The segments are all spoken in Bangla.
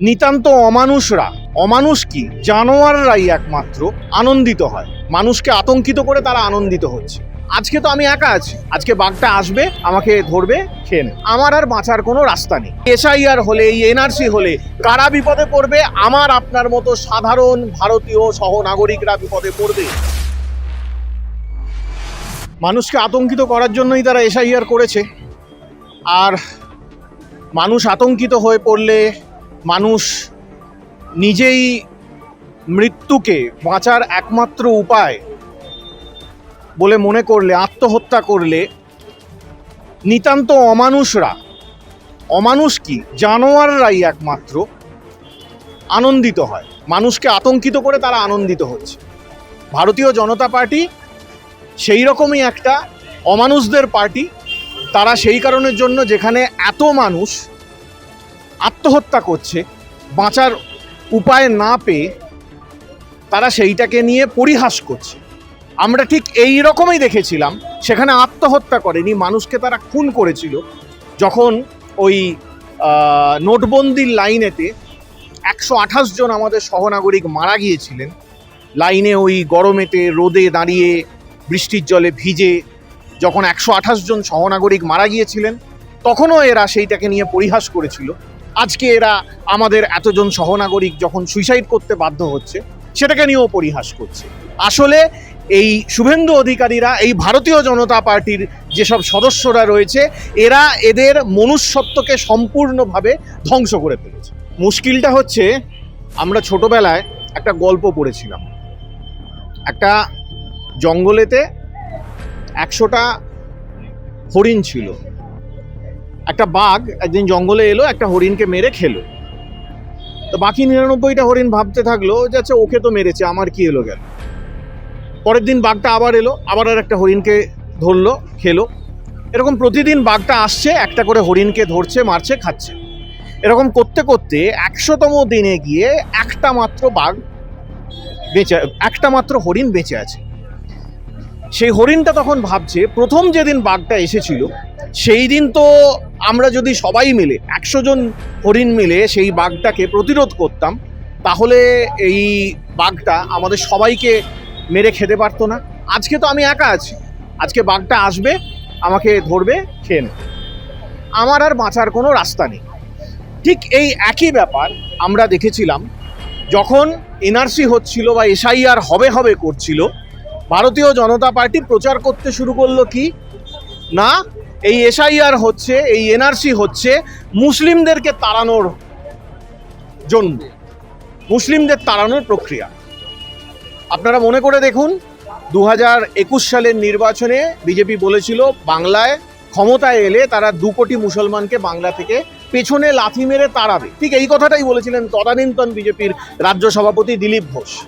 নিতান্ত অমানুষরা। অমানুষ কি? জানোয়াররাই একমাত্র আনন্দিত হয়। মানুষকে আতঙ্কিত করে তারা আনন্দিত হচ্ছে। আজকে তো আমি একা আছি। আজকে বাঘটা আসবে, আমাকে ধরবে, খেয়ে। আমার আর বাঁচার কোনো রাস্তা নেই। এসআইআর হলে এই এনআরসি হলে কারা বিপদে পড়বে? আমার আপনার মতো সাধারণ ভারতীয় সহ নাগরিকরা বিপদে পড়বে। মানুষকে আতঙ্কিত করার জন্যই তারা এসআইআর করেছে। আর মানুষ আতঙ্কিত হয়ে পড়লে মানুষ নিজেই মৃত্যুকে বাঁচার একমাত্র উপায় বলে মনে করলে, আত্মহত্যা করলে নিতান্ত অমানুষরা। অমানুষ কি? জানোয়াররাই একমাত্র আনন্দিত হয়। মানুষকে আতঙ্কিত করে তারা আনন্দিত হচ্ছে। ভারতীয় জনতা পার্টি সেই রকমই একটা অমানুষদের পার্টি। তারা সেই কারণের জন্য যেখানে এত মানুষ আত্মহত্যা করছে, বাঁচার উপায় না পেয়ে তারা সেইটাকে নিয়ে পরিহাস করছে। আমরা ঠিক এই রকমই দেখেছিলাম, সেখানে আত্মহত্যা করেনি, মানুষকে তারা খুন করেছিল, যখন ওই নোটবন্দির লাইনেতে একশো আঠাশ জন আমাদের সহনাগরিক মারা গিয়েছিলেন। লাইনে ওই গরমেতে রোদে দাঁড়িয়ে বৃষ্টির জলে ভিজে যখন একশো আঠাশ জন সহনাগরিক মারা গিয়েছিলেন, তখনও এরা সেইটাকে নিয়ে পরিহাস করেছিল। আজকে এরা আমাদের এতজন সহনাগরিক যখন সুইসাইড করতে বাধ্য হচ্ছে, সেটাকে নিয়েও পরিহাস করছে। আসলে এই শুভেন্দু অধিকারীরা, এই ভারতীয় জনতা পার্টির যেসব সদস্যরা রয়েছে, এরা এদের মনুষ্যত্বকে সম্পূর্ণভাবে ধ্বংস করে ফেলেছে। মুশকিলটা হচ্ছে, আমরা ছোটবেলায় একটা গল্প পড়েছিলাম। একটা জঙ্গলেতে একশোটা হরিণ ছিল। একটা বাঘ একদিন জঙ্গলে এলো, একটা হরিণকে মেরে খেলো। তো বাকি নিরানব্বইটা হরিণ ভাবতে থাকল যে আচ্ছা ওকে তো মেরেছে, আমার কি এলো গেল? পরের দিন বাঘটা আবার এলো, আবার আর একটা হরিণকে ধরলো, খেলো। এরকম প্রতিদিন বাঘটা আসছে, একটা করে হরিণকে ধরছে, মারছে, খাচ্ছে। এরকম করতে করতে একশোতম দিনে গিয়ে একটা মাত্র বাঘ বেঁচে, একটা মাত্র হরিণ বেঁচে আছে। সেই হরিণটা তখন ভাবছে, প্রথম যেদিন বাঘটা এসেছিল সেই দিন তো আমরা যদি সবাই মিলে, একশো জন হরিণ মিলে সেই বাঘটাকে প্রতিরোধ করতাম, তাহলে এই বাঘটা আমাদের সবাইকে মেরে খেতে পারতো না। আজকে তো আমি একা আছি। আজকে বাঘটা আসবে, আমাকে ধরবে, খেয়ে। আমার আর বাঁচার কোনো রাস্তা নেই। ঠিক এই একই ব্যাপার আমরা দেখেছিলাম যখন এনআরসি হচ্ছিল বা এসআইআর হবে হবে করছিল, ভারতীয় জনতা পার্টি প্রচার করতে শুরু করল কি? না এই এসআইআর হচ্ছে, এই এনআরসি হচ্ছে মুসলিমদেরকে তাড়ানোর জন্য, মুসলিমদের তাড়ানোর প্রক্রিয়া। আপনারা মনে করে দেখুন দু হাজার একুশ সালের নির্বাচনে বিজেপি বলেছিল, বাংলায় ক্ষমতায় এলে তারা দু কোটি মুসলমানকে বাংলা থেকে পেছনে লাথি মেরে তাড়াবে। ঠিক এই কথাটাই বলেছিলেন তদানীন্তন বিজেপির রাজ্য সভাপতি দিলীপ ঘোষ।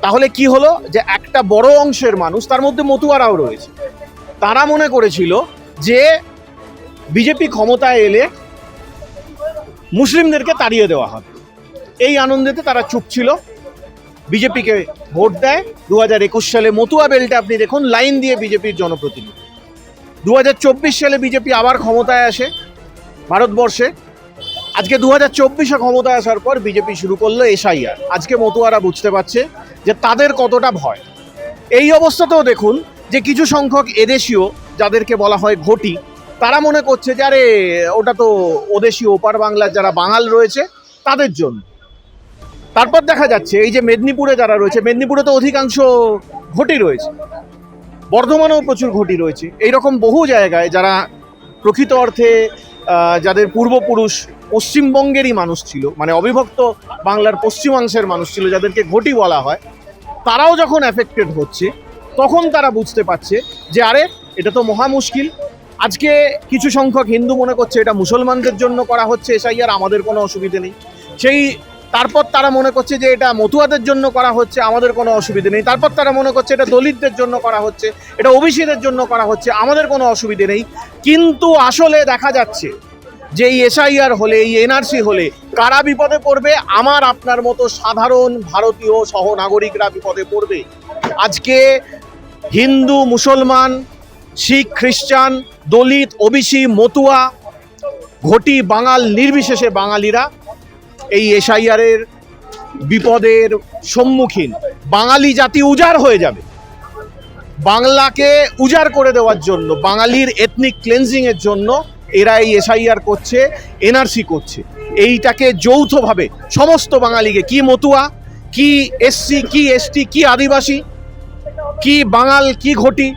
তাহলে কি হলো? যে একটা বড় অংশের মানুষ, তার মধ্যে মতুয়ারাও রয়েছে। তারা মনে করেছিল যে বিজেপি ক্ষমতায় এলে মুসলিমদেরকে তাড়িয়ে দেওয়া হবে। এই আনন্দেতে তারা চুপ ছিল। বিজেপিকে ভোট দেয়। দু হাজার একুশ সালে মতুয়া বেলটা আপনি দেখুন, লাইন দিয়ে বিজেপির জনপ্রতিনিধি। দু হাজার চব্বিশ সালে বিজেপি আবার ক্ষমতায় আসে ভারতবর্ষে। আজকে দু হাজার চব্বিশে ক্ষমতায় আসার পর বিজেপি শুরু করল এসআইআর। আজকে মতুয়ারা বুঝতে পারছে যে তাদের কতটা ভয়। এই অবস্থাতেও দেখুন যে কিছু সংখ্যক এদেশীয় যাদেরকে বলা হয় ঘটি, তারা মনে করছে যে, আরে, ওটা তো ওদেশীয় ওপার বাংলার যারা বাঙাল রয়েছে, তাদের জন্য। তারপর দেখা যাচ্ছে, এই যে মেদিনীপুরে যারা রয়েছে, মেদিনীপুরে তো অধিকাংশ ঘটি রয়েছে। বর্ধমানেও প্রচুর ঘটি রয়েছে। এই রকম বহু জায়গায় যারা প্রকৃত অর্থে যাদের পূর্বপুরুষ পশ্চিমবঙ্গেরই মানুষ ছিল মানে অবিভক্ত বাংলার পশ্চিমাংশের মানুষ ছিল, যাদেরকে ঘটি বলা হয়, তারাও যখন অ্যাফেক্টেড হচ্ছে, তখন তারা বুঝতে পারছে যে, আরে এটা তো মহা মুশকিল। আজকে কিছু সংখ্যক হিন্দু মনে করছে এটা মুসলমানদের জন্য করা হচ্ছে এসআইআর আমাদের কোনো অসুবিধে নেই। সেই তারপর তারা মনে করছে যে এটা মতুয়াদের জন্য করা হচ্ছে, আমাদের কোনো অসুবিধে নেই। তারপর তারা মনে করছে এটা দলিতদের জন্য করা হচ্ছে, এটা ওবিসিদের জন্য করা হচ্ছে, আমাদের কোনো অসুবিধে নেই। কিন্তু আসলে দেখা যাচ্ছে যে এই এসআইআর হলে, এই এনআরসি হলে কারা বিপদে পড়বে? আমার আপনার মতো সাধারণ ভারতীয় সহ নাগরিকরা বিপদে পড়বে। আজকে হিন্দু, মুসলমান শিখ খ্রিস্টান, দলিত, ওবিসি, মতুয়া, ঘটি বাঙাল, নির্বিশেষে বাঙালিরা এই এসআইআরের বিপদের সম্মুখীন। বাঙালি জাতি উজাড় হয়ে যাবে। বাংলাকে উজাড় করে দেওয়ার জন্য, বাঙালির এথনিক ক্লেন্সিং এর জন্য এরা এই এসআইআর করছে, এনআরসি করছে। এইটাকে যৌথভাবে সমস্ত বাঙালিকে, কি মতুয়া, কি এসসি, কি এসটি, কি আদিবাসী, কি বাঙাল, কি ঘটি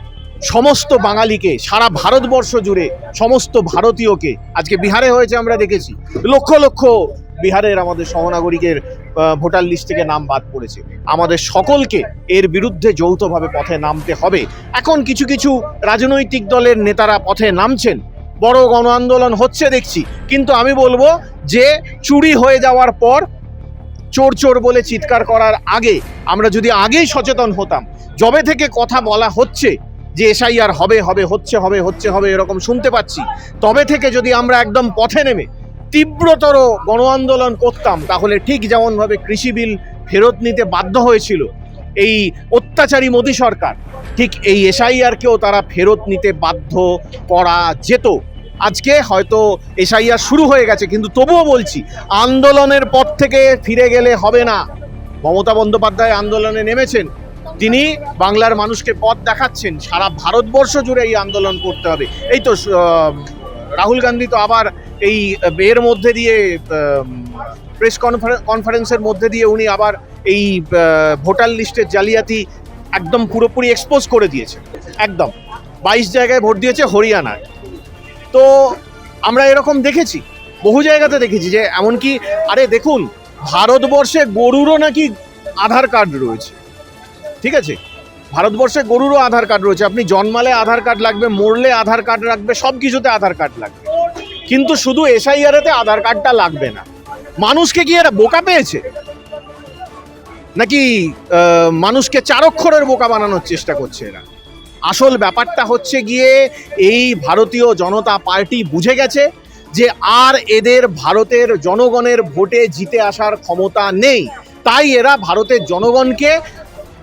সমস্ত বাঙালিকে, সারা ভারতবর্ষ জুড়ে সমস্ত ভারতীয়কে আজকে বিহারে হয়েছে আমরা দেখেছি। লক্ষ লক্ষ বিহারের আমাদের সহনাগরিকের ভোটার লিস্ট থেকে নাম বাদ পড়েছে। আমাদের সকলকে এর বিরুদ্ধে যৌথভাবে পথে নামতে হবে। এখন কিছু কিছু রাজনৈতিক দলের নেতারা পথে নামছেন। বড় গণ আন্দোলন হচ্ছে দেখছি। কিন্তু আমি বলব যে চুরি হয়ে যাওয়ার পর চোর চোর বলে চিৎকার করার আগে আমরা যদি আগেই সচেতন হতাম, যবে থেকে কথা বলা হচ্ছে যে এসআইআর হবে হবে, হচ্ছে হবে হচ্ছে, হবে এরকম শুনতে পাচ্ছি। তবে থেকে যদি আমরা একদম পথে নেমে তীব্রতর গণ আন্দোলন করতাম, তাহলে ঠিক যেমনভাবে কৃষি বিল ফেরত নিতে বাধ্য হয়েছিল এই অত্যাচারী মোদী সরকার, ঠিক এই এসআইআরকেও তারা ফেরত নিতে বাধ্য করা যেত। আজকে হয়তো এসআইআর শুরু হয়ে গেছে, কিন্তু তবুও বলছি, আন্দোলনের পথ থেকে ফিরে গেলে হবে না। মমতা বন্দ্যোপাধ্যায় আন্দোলনে নেমেছেন তিনি বাংলার মানুষকে পথ দেখাচ্ছেন। সারা ভারতবর্ষ জুড়ে এই আন্দোলন করতে হবে। এই তো রাহুল গান্ধী তো আবার এই এর মধ্যে দিয়ে প্রেস কনফারেন্সের মধ্যে দিয়ে উনি আবার এই ভোটার লিস্টের জালিয়াতি একদম পুরোপুরি এক্সপোজ করে দিয়েছে একদম। বাইশ জায়গায় ভোট দিয়েছে হরিয়ানায়। তো আমরা এরকম দেখেছি, বহু জায়গাতে দেখেছি যে এমনকি, আরে দেখুন, ভারতবর্ষে গরুরও নাকি আধার কার্ড রয়েছে। ঠিক আছে? ভারতবর্ষে গরুরও আধার কার্ড রয়েছে। আপনি জন্মালে আধার কার্ড লাগবে, মরলে আধার কার্ড লাগবে, সব কিছুতে আধার কার্ড লাগবে। কিন্তু শুধু এসআইআরতে আধার কার্ডটা লাগবে না। মানুষকে কি এরা বোকা পেয়েছে? নাকি মানুষকে চারক্ষরের বোকা বানানোর চেষ্টা করছে এরা? আসল ব্যাপারটা হচ্ছে গিয়ে, এই ভারতীয় জনতা পার্টি বুঝে গেছে যে আর এদের ভারতের জনগণের ভোটে জিতে আসার ক্ষমতা নেই। তাই এরা ভারতের জনগণকে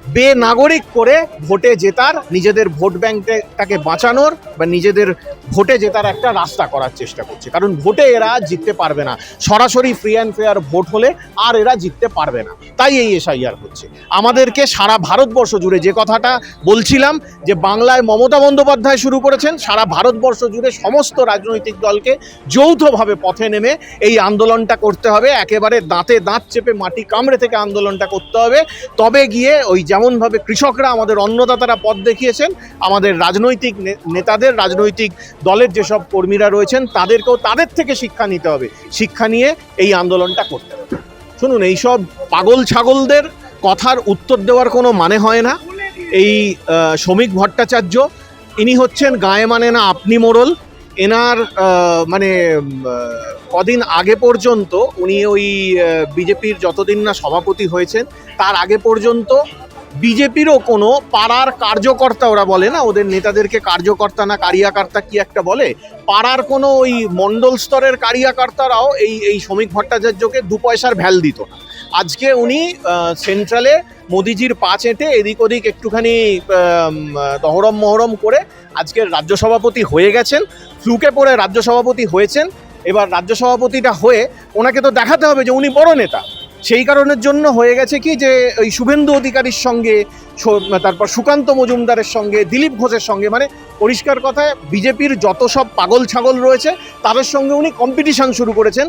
বেনাগরিক করে ভোটে জেতার, নিজেদের ভোট ব্যাংকটাকে বাঁচানোর বা নিজেদের ভোটে জেতার একটা রাস্তা করার চেষ্টা করছে। কারণ ভোটে এরা জিততে পারবে না। সরাসরি ফ্রি অ্যান্ড ফেয়ার ভোট হলে আর এরা জিততে পারবে না। তাই এই এসআইআর হচ্ছে। আমাদেরকে সারা ভারতবর্ষ জুড়ে যে কথাটা বলছিলাম, যে বাংলায় মমতা বন্দ্যোপাধ্যায় শুরু করেছেন, সারা ভারতবর্ষ জুড়ে সমস্ত রাজনৈতিক দলকে যৌথভাবে পথে নেমে এই আন্দোলনটা করতে হবে। একেবারে দাঁতে দাঁত চেপে মাটি কামড়ে থেকে আন্দোলনটা করতে হবে। তবে গিয়ে ওই যেমনভাবে কৃষকরা আমাদের অন্নদাতারা পথ দেখিয়েছেন, আমাদের রাজনৈতিক নেতাদের, রাজনৈতিক দলের যেসব কর্মীরা রয়েছেন, তাদেরকেও তাদের থেকে শিক্ষা নিতে হবে। শিক্ষা নিয়ে এই আন্দোলনটা করতে হবে। শুনুন, এইসব পাগল ছাগলদের কথার উত্তর দেওয়ার কোনো মানে হয় না। এই শ্রমিক ভট্টাচার্য, ইনি হচ্ছেন গায়ে মানে না আপনি মোড়ল। এনার মানে কদিন আগে পর্যন্ত উনি ওই বিজেপির যতদিন না সভাপতি হয়েছেন, তার আগে পর্যন্ত বিজেপিরও কোনো পাড়ার কার্যকর্তা ওরা বলে না ওদের নেতাদেরকে কার্যকর্তা না কারিয়াকর্তা কি একটা বলে? পাড়ার কোনো ওই মণ্ডল স্তরের কারিয়াকর্তারাও এই এই শ্রমিক ভট্টাচার্যকে দু পয়সার ভ্যাল দিত না। আজকে উনি সেন্ট্রালে মোদিজির পা চেটে এদিক ওদিক একটুখানি আম, দহরম মহরম করে আজকের রাজ্য সভাপতি হয়ে গেছেন ফ্লুকে পড়ে রাজ্য সভাপতি হয়েছেন। এবার রাজ্য সভাপতিটা হয়ে ওনাকে তো দেখাতে হবে যে উনি বড় নেতা। সেই কারণের জন্য হয়ে গেছে কি যে ওই শুভেন্দু অধিকারীর সঙ্গে তারপর সুকান্ত মজুমদারের সঙ্গে, দিলীপ ঘোষের সঙ্গে মানে পরিষ্কার কথায় বিজেপির যত সব পাগল ছাগল রয়েছে, তাদের সঙ্গে উনি কম্পিটিশন শুরু করেছেন।